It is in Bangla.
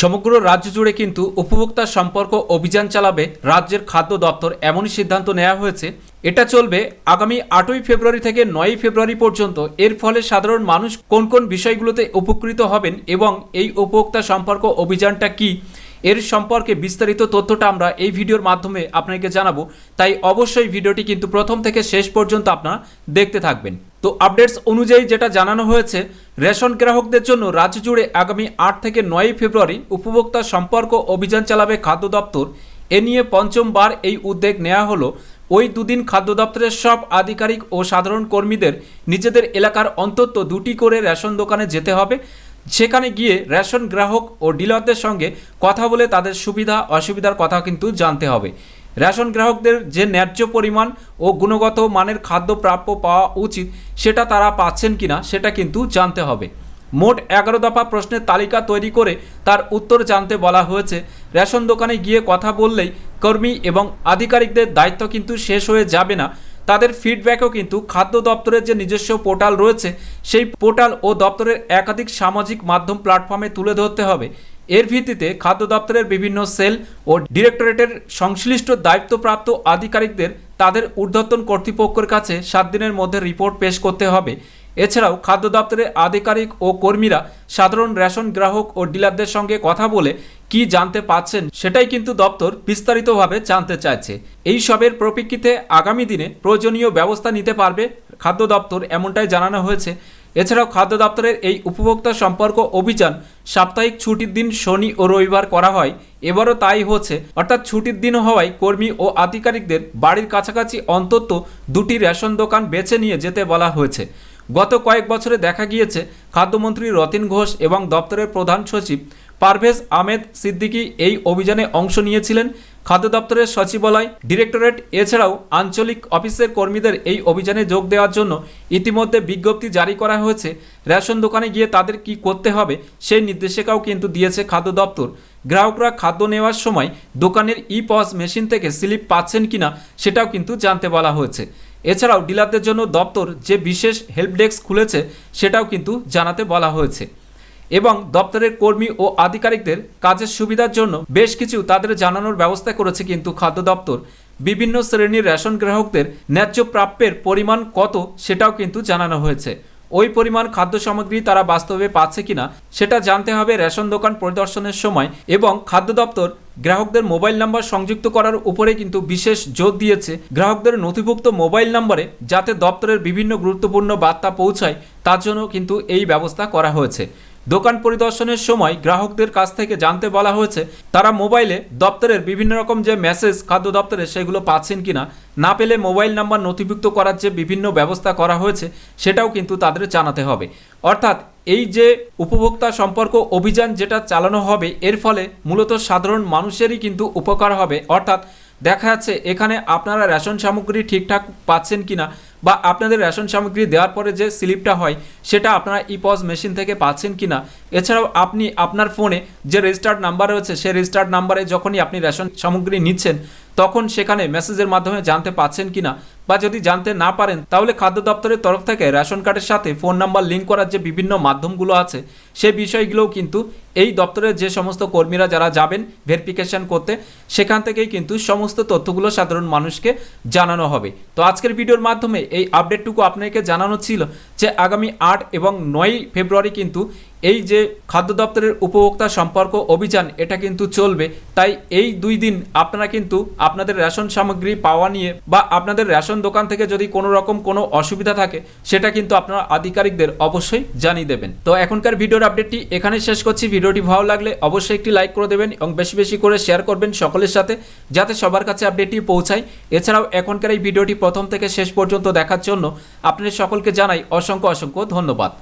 সমগ্র রাজ্য জুড়ে কিন্তু উপভোক্তা সম্পর্ক অভিযান চালাবে রাজ্যের খাদ্য দপ্তর এমনই সিদ্ধান্ত নেওয়া হয়েছে। এটা চলবে আগামী আটই ফেব্রুয়ারি থেকে নয়ই ফেব্রুয়ারি পর্যন্ত। এর ফলে সাধারণ মানুষ কোন কোন বিষয়গুলোতে উপকৃত হবেন এবং এই উপভোক্তা সম্পর্ক অভিযানটা কি? এর সম্পর্কে বিস্তারিত তথ্যটা আমরা এই ভিডিওর মাধ্যমে আপনাকে জানাব। তাই অবশ্যই ভিডিওটি কিন্তু প্রথম থেকে শেষ পর্যন্ত আপনারা দেখতে থাকবেন। তো আপডেটস অনুযায়ী যেটা জানানো হয়েছে রেশন গ্রাহকদের জন্য রাজ্য জুড়ে আগামী আট থেকে নয়ই ফেব্রুয়ারি উপভোক্তা সম্পর্ক অভিযান চালাবে খাদ্য দপ্তর। এ নিয়ে পঞ্চমবার এই উদ্যোগ নেওয়া হলো। ওই দুদিন খাদ্য দপ্তরের সব আধিকারিক ও সাধারণ কর্মীদের নিজেদের এলাকার অন্তত দুটি করে রেশন দোকানে যেতে হবে। সেখানে গিয়ে রেশন গ্রাহক ও ডিলারদের সঙ্গে কথা বলে তাদের সুবিধা, অসুবিধার কথা কিন্তু জানতে হবে। রেশন গ্রাহকদের যে ন্যায্য পরিমাণ ও গুণগত মানের খাদ্য প্রাপ্য পাওয়া উচিত, সেটা তারা পাচ্ছেন কিনা, সেটা কিন্তু জানতে হবে। মোট এগারো দফা প্রশ্নের তালিকা তৈরি করে তার উত্তর জানতে বলা হয়েছে। রেশন দোকানে গিয়ে কথা বললেই কর্মী এবং আধিকারিকদের দায়িত্ব কিন্তু শেষ হয়ে যাবে না। তাদের ফিডব্যাকও কিন্তু খাদ্য দপ্তরের যে নিজস্ব পোর্টাল রয়েছে, সেই পোর্টাল ও দপ্তরের একাধিক সামাজিক মাধ্যম প্ল্যাটফর্মে তুলে ধরতে হবে। এর ভিত্তিতে খাদ্য দপ্তরের বিভিন্ন সেল ও ডিরেক্টরেটের সংশ্লিষ্ট দায়িত্বপ্রাপ্ত আধিকারিকদের তাদের ঊর্ধ্বতন কর্তৃপক্ষের কাছে সাত দিনের মধ্যে রিপোর্ট পেশ করতে হবে। এছাড়াও খাদ্য দপ্তরের আধিকারিক ও কর্মীরা সাধারণ রেশন গ্রাহক ও ডিলারদের সঙ্গে কথা বলে কি জানতে পাচ্ছেন সেটাই কিন্তু দপ্তর বিস্তারিতভাবে জানতে চাইছে। এই সবের প্রপেক্ষিতে আগামী দিনে প্রয়োজনীয় ব্যবস্থা নিতে পারবে খাদ্য দপ্তর এমনটাই জানানো হয়েছে। এছাড়াও খাদ্য দপ্তরের এই উপভোক্তা সম্পর্ক অভিযান সাপ্তাহিক ছুটির দিন শনি ও রবিবার করা হয়। এবারও তাই হচ্ছে। অর্থাৎ ছুটির দিন হওয়ায় কর্মী ও আধিকারিকদের বাড়ির কাছাকাছি অন্তত দুটি রেশন দোকান বেছে নিয়ে যেতে বলা হয়েছে। গত কয়েক বছরে দেখা গিয়েছে, খাদ্যমন্ত্রী রতিন ঘোষ এবং দপ্তরের প্রধান সচিব পারভেজ আহমেদ সিদ্দিকী এই অভিযানে অংশ নিয়েছিলেন। খাদ্য দপ্তরের সচিবালয়, ডিরেক্টরেট, এছাড়াও আঞ্চলিক অফিসের কর্মীদের এই অভিযানে যোগ দেওয়ার জন্য ইতিমধ্যে বিজ্ঞপ্তি জারি করা হয়েছে। রেশন দোকানে গিয়ে তাদের কি করতে হবে, সেই নির্দেশিকাও কিন্তু দিয়েছে খাদ্য দপ্তর। গ্রাহকরা খাদ্য নেওয়ার সময় দোকানের ই পস মেশিন থেকে স্লিপ পাচ্ছেন কিনা সেটাও কিন্তু জানতে বলা হয়েছে। এছাড়াও ডিলারদের জন্য দপ্তর যে বিশেষ হেল্প ডেস্ক খুলেছে সেটাও কিন্তু জানাতে বলা হয়েছে। এবং দপ্তরের কর্মী ও আধিকারিকদের কাজের সুবিধার জন্য বেশ কিছু তাদের জানানোর ব্যবস্থা করেছে কিন্তু খাদ্য দপ্তর। বিভিন্ন শ্রেণির রেশন গ্রাহকদের ন্যায্য প্রাপ্যের পরিমাণ কত সেটাও কিন্তু জানানো হয়েছে। ওই পরিমাণ খাদ্য সামগ্রী তারা বাস্তবে পাচ্ছে কিনা সেটা জানতে হবে রেশন দোকান পরিদর্শনের সময় এবং খাদ্য দপ্তর গ্রাহকদের মোবাইল নাম্বার সংযুক্ত করার উপরে কিন্তু বিশেষ জোর দিয়েছে। গ্রাহকদের নথিভুক্ত মোবাইল নাম্বারে যাতে দপ্তরের বিভিন্ন গুরুত্বপূর্ণ বার্তা পৌঁছায় তার জন্য কিন্তু এই ব্যবস্থা করা হয়েছে। দোকান পরিদর্শনের সময় গ্রাহকদের কাছ থেকে জানতে বলা হয়েছে, তারা মোবাইলে দপ্তরের বিভিন্ন রকম যে মেসেজ, খাদ্য দপ্তরে সেগুলো পাচ্ছেন কিনা, না পেলে মোবাইল নাম্বার নথিভুক্ত করার যে বিভিন্ন ব্যবস্থা করা হয়েছে, সেটাও কিন্তু তাদের জানাতে হবে। অর্থাৎ এই যে উপভোক্তা সম্পর্ক অভিযান যেটা চালানো হবে, এর ফলে মূলত সাধারণ মানুষেরই কিন্তু উপকার হবে। অর্থাৎ দেখা যাচ্ছে, এখানে আপনারা রেশন সামগ্রী ঠিকঠাক পাচ্ছেন কিনা বা আপনাদের রেশন সামগ্রী দেওয়ার পরে যে স্লিপটা হয়, সেটা আপনারা ইপজ মেশিন থেকে পাচ্ছেন কি না এছাড়াও আপনি আপনার ফোনে যে রেজিস্টার্ড নাম্বার রয়েছে, সেই রেজিস্টার্ড নাম্বারে যখনই আপনি রেশন সামগ্রী নিচ্ছেন, তখন সেখানে মেসেজের মাধ্যমে জানতে পাচ্ছেন কি না বা যদি জানতে না পারেন, তাহলে খাদ্য দপ্তরের তরফ থেকে রেশন কার্ডের সাথে ফোন নাম্বার লিঙ্ক করার যে বিভিন্ন মাধ্যমগুলো আছে, সে বিষয়গুলোও কিন্তু এই দপ্তরের যে সমস্ত কর্মীরা যারা যাবেন ভেরিফিকেশন করতে, সেখান থেকেই কিন্তু সমস্ত তথ্যগুলো সাধারণ মানুষকে জানানো হবে। তো আজকের ভিডিওর মাধ্যমে এই আপডেটটুকু আপনাকে জানানো ছিল যে আগামী আট এবং নয় ফেব্রুয়ারি কিন্তু এই যে খাদ্য দপ্তরের উপভোক্তা সম্পর্ক অভিযান, এটা কিন্তু চলবে। তাই এই দুই দিন আপনারা কিন্তু আপনাদের রেশন সামগ্রী পাওয়া নিয়ে বা আপনাদের রেশন দোকান থেকে যদি কোনো রকম কোনো অসুবিধা থাকে, সেটা কিন্তু আপনারা আধিকারিকদের অবশ্যই জানিয়ে দেবেন। তো এখনকার ভিডিওর আপডেটটি এখানে শেষ করছি। ভিডিওটি ভালো লাগলে অবশ্যই একটি লাইক করে দেবেন এবং বেশি বেশি করে শেয়ার করবেন সকলের সাথে, যাতে সবার কাছে আপডেটটি পৌঁছায়। এছাড়াও এখনকার এই ভিডিওটি প্রথম থেকে শেষ পর্যন্ত দেখার জন্য আপনাদের সকলকে জানাই অসংখ্য অসংখ্য ধন্যবাদ।